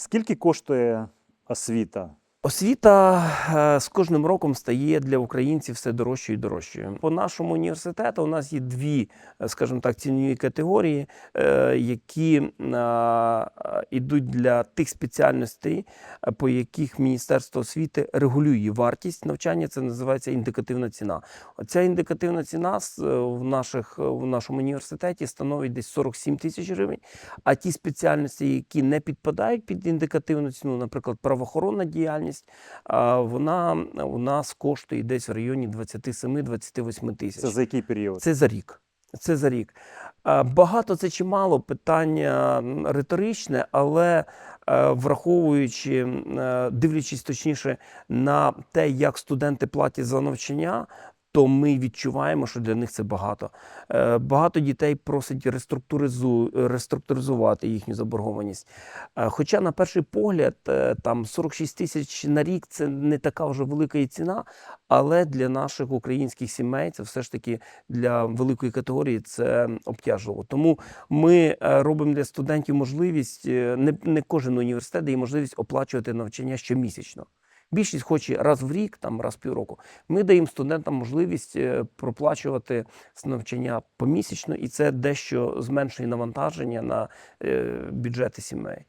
Скільки коштує освіта? Освіта е, з кожним роком стає для українців все дорожчою і дорожчою. По нашому університету у нас є дві, е, скажімо так, цінові категорії, е, які йдуть для тих спеціальностей, е, по яких Міністерство освіти регулює вартість навчання. Це називається індикативна ціна. Ця індикативна ціна е, в, наших, е, в нашому університеті становить десь 47 тисяч гривень. А ті спеціальності, які не підпадають під індикативну ціну, наприклад, правоохоронна діяльність, вона у нас коштує десь в районі 27-28 тисяч. Це за який період? Це за рік. Це за рік. А, Багато це чимало питання риторичне, але е, враховуючи, е, дивлячись точніше на те, як студенти платять за навчання. То ми відчуваємо, що для них це багато. Е, Багато дітей просять реструктуризу, реструктуризувати їхню заборгованість. Е, Хоча, на перший погляд, е, там 46 тисяч на рік це не така вже велика і ціна, але для наших українських сімей це все ж таки для великої категорії це обтяжливо. Тому ми робимо для студентів можливість, не, не кожен університет дає можливість оплачувати навчання щомісячно. Більшість хоче раз в рік, там раз в півроку. Ми даємо студентам можливість е, проплачувати навчання помісячно, і це дещо зменшує навантаження на е, бюджети сімей.